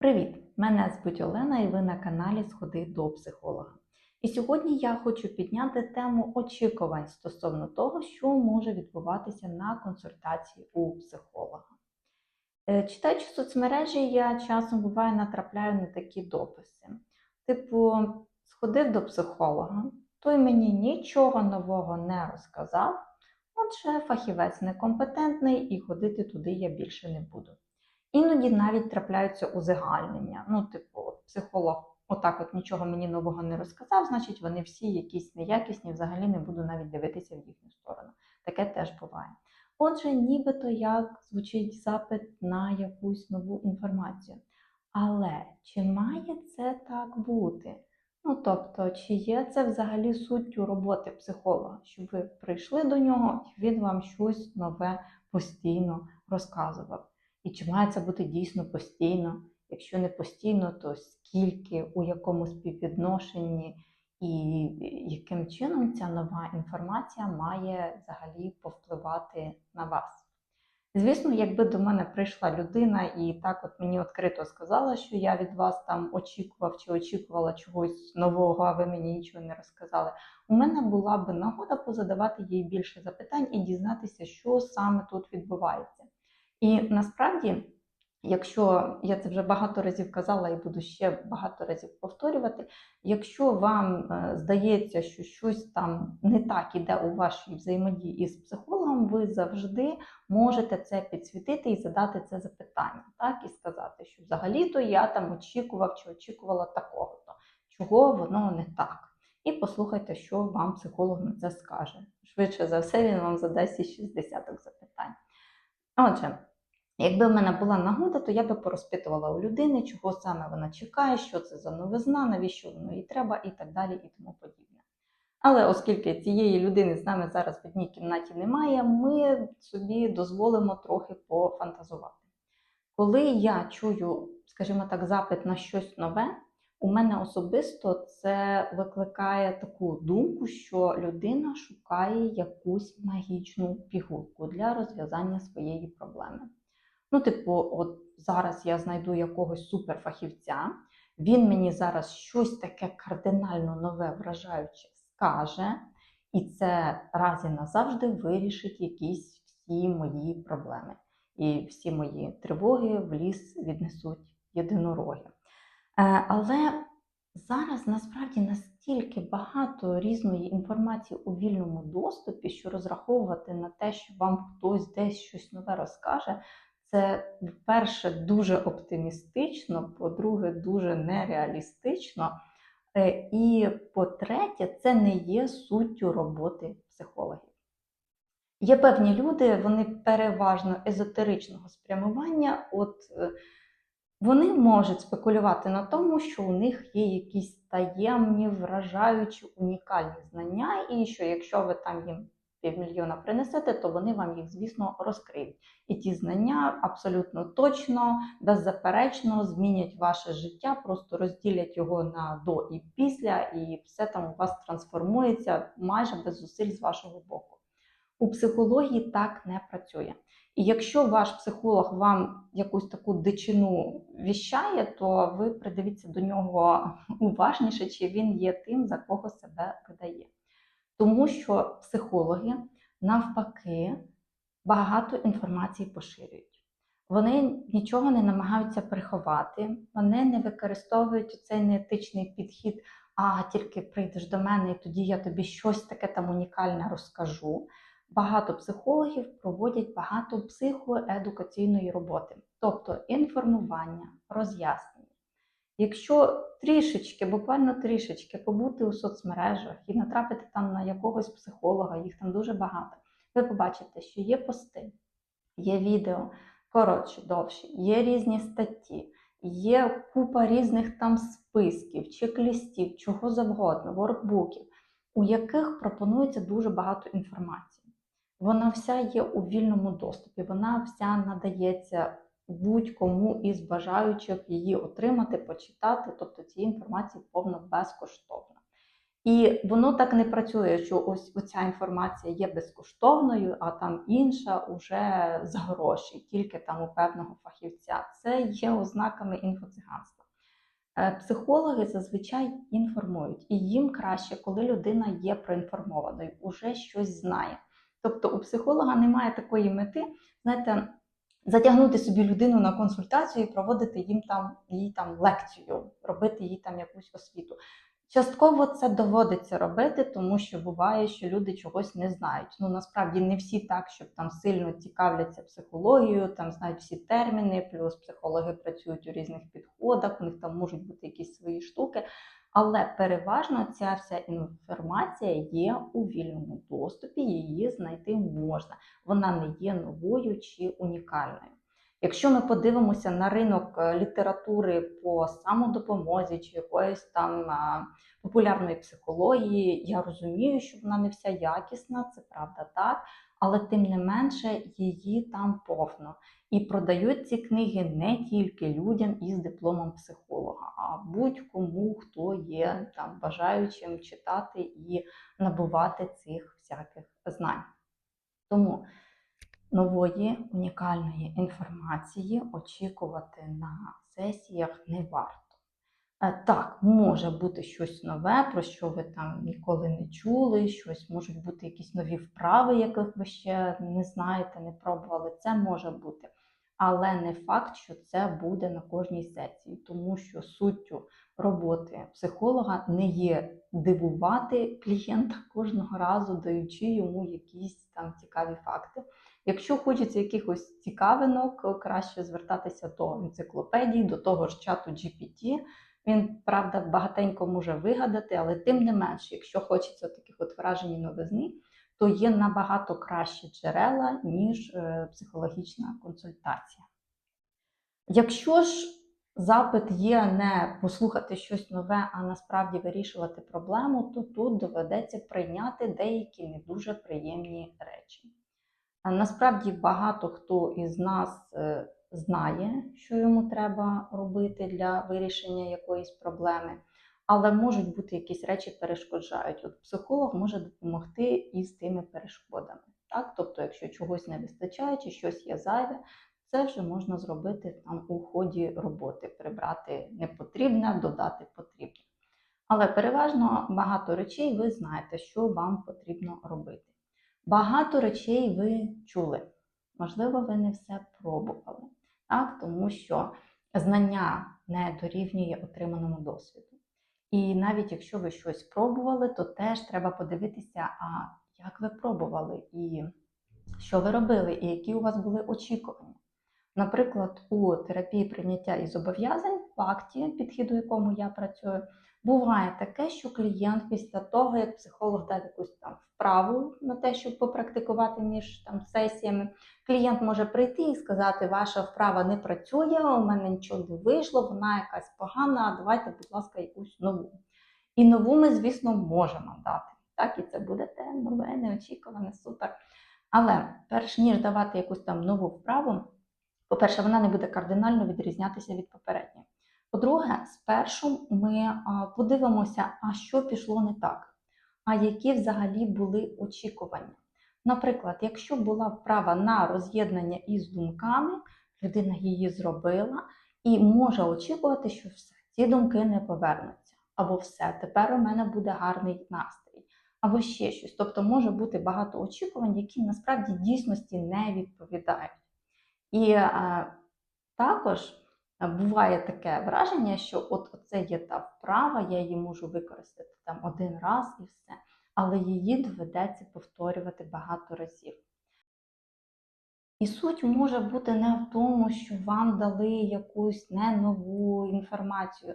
Привіт! Мене звуть Олена і ви на каналі Сходи до психолога. І сьогодні я хочу підняти тему очікувань стосовно того, що може відбуватися на консультації у психолога. Е, Читаючи соцмережі, я часом буває натрапляю на такі дописи. Типу, сходив до психолога, той мені нічого нового не розказав, отже, фахівець некомпетентний і ходити туди я більше не буду. Іноді навіть трапляються узагальнення. Ну, типу, психолог отак от нічого мені нового не розказав, значить вони всі якісь неякісні, взагалі не буду навіть дивитися в їхню сторону. Таке теж буває. Отже, нібито як звучить запит на якусь нову інформацію. Але чи має це так бути? Ну, тобто, чи є це взагалі суттю роботи психолога, щоб ви прийшли до нього і він вам щось нове постійно розказував? І чи має це бути дійсно постійно? Якщо не постійно, то скільки, у якому співвідношенні і яким чином ця нова інформація має взагалі повпливати на вас? Звісно, якби до мене прийшла людина і так от мені відкрито сказала, що я від вас там очікував чи очікувала чогось нового, а ви мені нічого не розказали. У мене була би нагода позадавати їй більше запитань і дізнатися, що саме тут відбувається. І насправді, якщо я це вже багато разів казала і буду ще багато разів повторювати, якщо вам е, здається, що щось там не так іде у вашій взаємодії із психологом, ви завжди можете це підсвітити і задати це запитання, так і сказати, що взагалі-то я там очікував чи очікувала такого-то, чого воно не так. І послухайте, що вам психолог на це скаже. Швидше за все, він вам задасть і 60 запитань. Отже, якби в мене була нагода, то я би порозпитувала у людини, чого саме вона чекає, що це за новизна, навіщо воно їй треба, і так далі, і тому подібне. Але оскільки цієї людини з нами зараз в одній кімнаті немає, ми собі дозволимо трохи пофантазувати. Коли я чую, скажімо так, запит на щось нове, у мене особисто це викликає таку думку, що людина шукає якусь магічну пігулку для розв'язання своєї проблеми. Ну, типу, от зараз я знайду якогось суперфахівця, він мені зараз щось таке кардинально нове, вражаюче скаже, і це раз і назавжди вирішить якісь всі мої проблеми. І всі мої тривоги в ліс віднесуть єдинороги. Е, Але зараз насправді настільки багато різної інформації у вільному доступі, що розраховувати на те, що вам хтось десь щось нове розкаже, це, перше, дуже оптимістично, по-друге, дуже нереалістично. Е, І по-третє, це не є суттю роботи психологів. Є певні люди, вони переважно езотеричного спрямування. От е, вони можуть спекулювати на тому, що у них є якісь таємні, вражаючі, унікальні знання, і що якщо ви там їм півмільйона принесете, то вони вам їх, звісно, розкриють. І ті знання абсолютно точно, беззаперечно змінять ваше життя, просто розділять його на до і після, і все там у вас трансформується майже без зусиль з вашого боку. У психології так не працює. І якщо ваш психолог вам якусь таку дичину віщає, то ви придивіться до нього уважніше, чи він є тим, за кого себе видає. Тому що психологи навпаки багато інформації поширюють. Вони нічого не намагаються приховати, вони не використовують цей неетичний підхід, а тільки прийдеш до мене, і тоді я тобі щось таке там унікальне розкажу. Багато психологів проводять багато психоедукаційної роботи, тобто інформування, роз'яснення. Якщо трішечки, буквально трішечки побути у соцмережах і натрапити там на якогось психолога, їх там дуже багато, ви побачите, що є пости, є відео, коротші, довші, є різні статті, є купа різних там списків, чек-лістів, чого завгодно, воркбуків, у яких пропонується дуже багато інформації. Вона вся є у вільному доступі, вона вся надається будь-кому із бажаючих її отримати, почитати, тобто цієї інформації повно безкоштовно. І воно так не працює, що ось оця інформація є безкоштовною, а там інша уже за гроші, тільки там у певного фахівця. Це є ознаками інфоциганства. Е, Психологи зазвичай інформують, і їм краще, коли людина є проінформованою, уже щось знає. Тобто у психолога немає такої мети, знаєте, затягнути собі людину на консультацію і проводити їм там їй там лекцію, робити їй там якусь освіту. Частково це доводиться робити, тому що буває, що люди чогось не знають. Ну насправді не всі так, щоб там сильно цікавляться психологією, там знають всі терміни, плюс психологи працюють у різних підходах, у них там можуть бути якісь свої штуки. Але переважно ця вся інформація є у вільному доступі, її знайти можна. Вона не є новою чи унікальною. Якщо ми подивимося на ринок е, літератури по самодопомозі чи якоїсь там популярної психології, я розумію, що вона не вся якісна, це правда так, але тим не менше її там повно. І продають ці книги не тільки людям із дипломом психолога, а будь-кому, хто є там бажаючим читати і набувати цих всяких знань. Тому нової унікальної інформації очікувати на сесіях не варто. Е, Так, може бути щось нове, про що ви там ніколи не чули, щось можуть бути якісь нові вправи, яких ви ще не знаєте, не пробували. Це може бути. Але не факт, що це буде на кожній сесії, тому що суттю роботи психолога не є дивувати клієнта кожного разу, даючи йому якісь там цікаві факти. Якщо хочеться якихось цікавинок, краще звертатися до енциклопедії, до того ж чату GPT. Він, правда, багатенько може вигадати, але тим не менше, якщо хочеться таких от вражень і новизни, то є набагато кращі джерела, ніж е, психологічна консультація. Якщо ж запит є не послухати щось нове, а насправді вирішувати проблему, то тут доведеться прийняти деякі не дуже приємні речі. Насправді багато хто із нас е, знає, що йому треба робити для вирішення якоїсь проблеми, але можуть бути якісь речі перешкоджають. От психолог може допомогти із тими перешкодами. Так? Тобто, якщо чогось не вистачає чи щось є зайве, це вже можна зробити там у ході роботи, прибрати непотрібне, додати потрібне. Але переважно багато речей ви знаєте, що вам потрібно робити. Багато речей ви чули. Можливо, ви не все пробували, так? тому що знання не дорівнює отриманому досвіду. І навіть якщо ви щось пробували, то теж треба подивитися, а як ви пробували, і що ви робили, і які у вас були очікування. Наприклад, у терапії прийняття і зобов'язань в акті, підхід, у якому я працюю, буває таке, що клієнт після того, як психолог дав якусь там вправу на те, щоб попрактикувати між там сесіями, клієнт може прийти і сказати, ваша вправа не працює, у мене нічого не вийшло, вона якась погана, давайте, будь ласка, якусь нову. І нову ми, звісно, можемо дати. Так, і це буде те нове, неочікуване, супер. Але перш ніж давати якусь там нову вправу, по-перше, вона не буде кардинально відрізнятися від попередньої. По-друге, спершу ми подивимося, а що пішло не так, а які взагалі були очікування. Наприклад, якщо була вправа на роз'єднання із думками, людина її зробила і може очікувати, що все, ці думки не повернуться. Або все, тепер у мене буде гарний настрій, або ще щось. Тобто може бути багато очікувань, які насправді дійсності не відповідають. І а, також буває таке враження, що от це є та вправа, я її можу використати там один раз і все, але її доведеться повторювати багато разів. І суть може бути не в тому, що вам дали якусь не нову інформацію,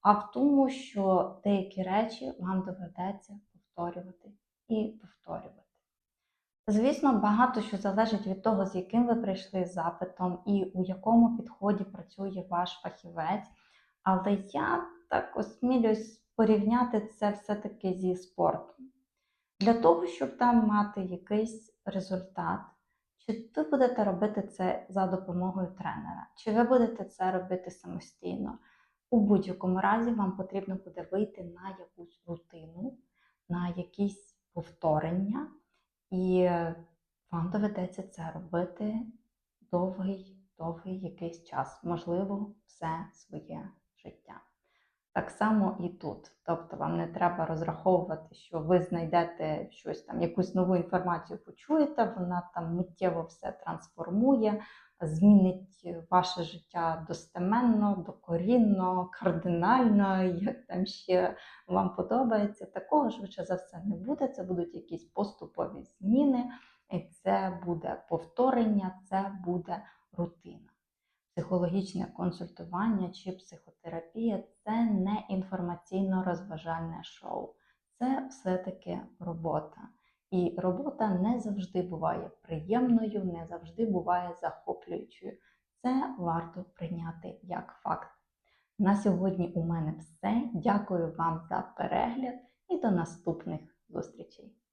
а в тому, що деякі речі вам доведеться повторювати і повторювати. Звісно, багато що залежить від того, з яким ви прийшли запитом і у якому підході працює ваш фахівець. Але я так осмілюсь порівняти це все-таки зі спортом. Для того, щоб там мати якийсь результат, чи ви будете робити це за допомогою тренера, чи ви будете це робити самостійно. У будь-якому разі вам потрібно буде вийти на якусь рутину на якісь повторення, і вам доведеться це робити довгий, довгий якийсь час, можливо, все своє життя. Так само і тут. Тобто вам не треба розраховувати, що ви знайдете щось там, якусь нову інформацію почуєте, вона там миттєво все трансформує, змінить ваше життя достеменно, докорінно, кардинально, як там ще вам подобається. Такого швидше за все не буде. Це будуть якісь поступові зміни, і це буде повторення, це буде рутина. Психологічне консультування чи психотерапія це не інформаційно-розважальне шоу, це все-таки робота. І робота не завжди буває приємною, не завжди буває захоплюючою. Це варто прийняти як факт. На сьогодні у мене все. Дякую вам за перегляд і до наступних зустрічей!